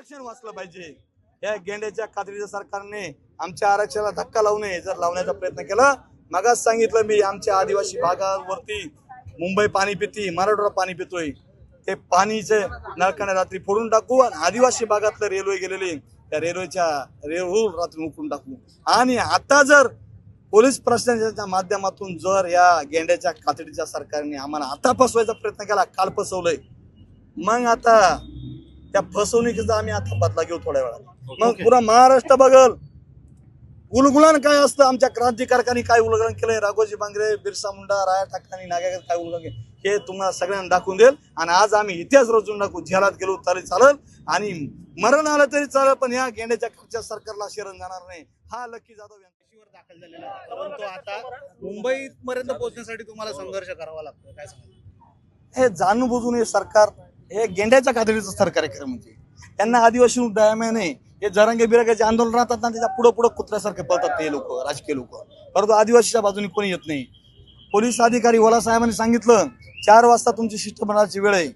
आरक्षण वाचलं पाहिजे. या गेंड्याच्या कातडीच्या सरकारने आमच्या आरक्षणाला धक्का लावू नये जर लावण्याचा प्रयत्न केला. मगाच सांगितलं मी आमच्या आदिवासी भागावरती मुंबई पाणी पिती मराठवाडा पाणी पितोय. ते पाणीचे नळकाने रात्री फोडून टाकू आणि आदिवासी भागातलं रेल्वे गेलेले त्या रेल्वेच्या रेल्वे रात्री उकळून टाकू. आणि आता जर पोलीस प्रशासनाच्या माध्यमातून जर या गेंड्याच्या कातडीच्या सरकारने आम्हाला आता फसवायचा प्रयत्न केला काल फसवलंय. मग आता त्या फसवणुकीचा आम्ही आता बदला घेऊ थोड्या वेळात मग. पुरा महाराष्ट्र बघल. उलगुलान काय असतं? आमच्या क्रांतिकारकांनी काय उल्लंघन केलंय? राघोजी बांगरे बिरसा मुंडा राया ठाकरे नागाकर काय उल्लंघन केलं? हे तुम्हाला सगळ्यांना दाखवून देईल. आणि आज आम्ही इतिहास रचून टाकू. झेलात गेलो तरी चालेल. आणि मरण आलं तरी चालेल पण या गेंड्याच्या खालच्या सरकारला शरण जाणार नाही. हा लक्की जाधव यांचा. वर दाखल झालेला आहे. परंतु आता मुंबईत पर्यंत पोहोचण्यासाठी तुम्हाला संघर्ष करावा लागतो काय सांगाल? हे जाणून बुजून हे सरकार हे गेंड्याच्या खात्रीचं सरकार आहे खरं म्हणजे. त्यांना आदिवासी डायम्याने नाही हे जरांगे बिरांग्याचे आंदोलन राहतात ना त्याच्या पुढं पुढं कुत्र्यासारखे पळतात ते लोक राजकीय लोक. परंतु आदिवासीच्या बाजूने कोणी येत नाही. पोलीस अधिकारी वला साहेबांनी सांगितलं चार वाजता तुमची शिष्टमंडळाची वेळ आहे.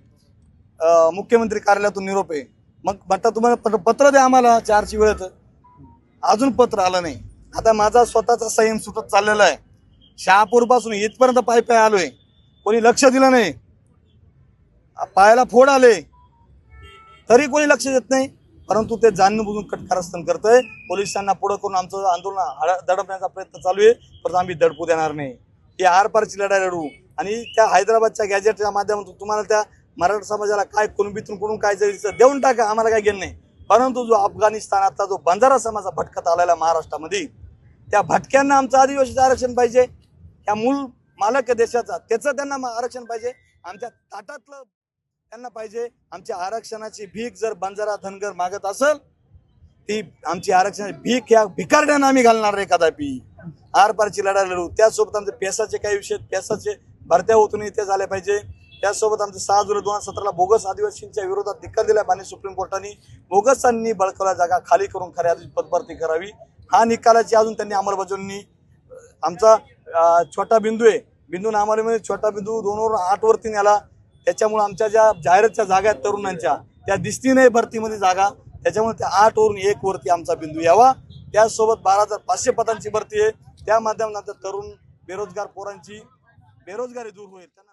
मुख्यमंत्री कार्यालयातून निरोप आहे. मग म्हटलं तुम्हाला पत्र- पत्र द्या आम्हाला चारची वेळ अजून पत्र आलं नाही. आता माझा स्वतःचा संयम सुटत चाललेला आहे. शहापूरपासून इथपर्यंत पाय पाय आलोय. कोणी लक्ष दिलं नाही. पायाला फोड आले तरी कोणी लक्ष देत नाही. परंतु ते जाणून बुजून कटकारस्थान करतंय. पोलिसांना पुढं करून आमचं आंदोलन दडपण्याचा प्रयत्न चालू आहे. परंतु आम्ही दडपू देणार नाही. ही आरपारची लढाई लढू. आणि त्या हैदराबादच्या गॅजेटच्या माध्यमातून तुम्हाला त्या मराठा समाजाला काय कुणबीतून कुठून काय जायचं देऊन टाका. आम्हाला काय घेणं नाही. परंतु जो अफगाणिस्तानातला जो बंजारा समाजा भटकत आलेला महाराष्ट्रामध्ये त्या भटक्यांना आमचं आदिवासीचं आरक्षण पाहिजे. त्या मूळ मालक देशाचा त्याचं त्यांना आरक्षण पाहिजे. आमच्या ताटातलं त्यांना पाहिजे. आमच्या आरक्षणाची भीक जर बंजारा धनगर मागत असेल ती आमची आरक्षणाची भीक या भिकारड्यानं आम्ही घालणार नाही कदापि. आरपारची लढा लढू. त्यासोबत आमचे पेसाचे काही विषय पेसाचे भरत्या होतून ते झाले पाहिजे. त्यासोबत आमचे सहा जुलै दोन हजार सतराला बोगस आदिवासींच्या विरोधात निकाल दिला मान्य सुप्रीम कोर्टाने. बोगसांनी बळकवल्या जागा खाली करून खऱ्या पदभरती करावी. हा निकालाची अजून त्यांनी अंमलबजावणी आमचा छोटा बिंदू आहे. बिंदू म्हणजे छोटा बिंदू दोनवर आठ वरती नेला त्याच्यामुळे आमच्या ज्या जाहिरातच्या जागा आहेत तरुणांच्या त्या दिसती नाही भरतीमध्ये जागा. त्याच्यामुळे त्या आठ वरून एक वरती आमचा बिंदू यावा. त्याचसोबत बारा हजार पाचशे पदांची भरती आहे. त्या माध्यमातून तरुण बेरोजगार पोरांची बेरोजगारी दूर होईल. त्यांना